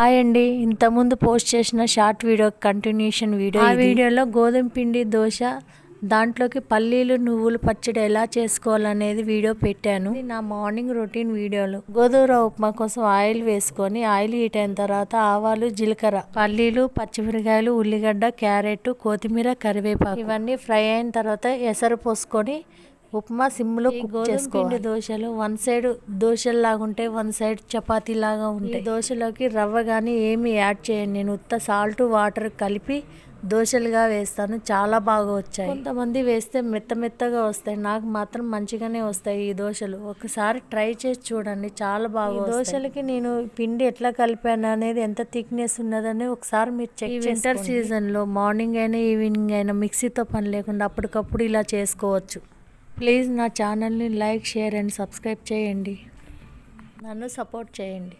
Hi అండి. ఇంతకుముందు post చేసిన షార్ట్ వీడియో కంటిన్యూషన్ వీడియో ఆ వీడియోలో గోధుమ పిండి దోశ దాంట్లోకి పల్లీలు నువ్వులు పచ్చడి ఎలా చేసుకోవాలనేది వీడియో పెట్టాను. నా మార్నింగ్ రొటీన్ వీడియోలు. గోధుమ ఉప్మా కోసం ఆయిల్ వేసుకొని ఆయిల్ హీట్ అయిన తర్వాత ఆవాలు జీలకర్ర పల్లీలు పచ్చిమిరకాయలు ఉల్లిగడ్డ క్యారెట్ కొత్తిమీర కరివేపాకు ఇవన్నీ ఫ్రై అయిన తర్వాత ఎసరు పోసుకొని ఉప్మా సిమ్లో కుక్ చేసుకోవాలి. దోశలు వన్ సైడ్ దోశలు లాగా ఉంటాయి వన్ సైడ్ చపాతీ లాగా ఉంటాయి. దోశలోకి రవ్వ కానీ ఏమి యాడ్ చేయండి. నేను ఉత్త సాల్ట్ వాటర్ కలిపి దోశలుగా వేస్తాను. చాలా బాగా వచ్చాయి. కొంతమంది వేస్తే మెత్త మెత్తగా వస్తాయి. నాకు మాత్రం మంచిగానే వస్తాయి ఈ దోశలు. ఒకసారి ట్రై చేసి చూడండి. చాలా బాగా దోశలకి నేను పిండి ఎట్లా కలిపాను అనేది ఎంత థిక్నెస్ ఉన్నదని ఒకసారి మీరు చెక్ వింటర్ సీజన్లో మార్నింగ్ అయినా ఈవినింగ్ అయినా మిక్సీతో పని లేకుండా అప్పటికప్పుడు ఇలా చేసుకోవచ్చు. ప్లీజ్ నా ఛానల్ని లైక్ షేర్ అండ్ సబ్స్క్రైబ్ చేయండి. నన్ను సపోర్ట్ చేయండి.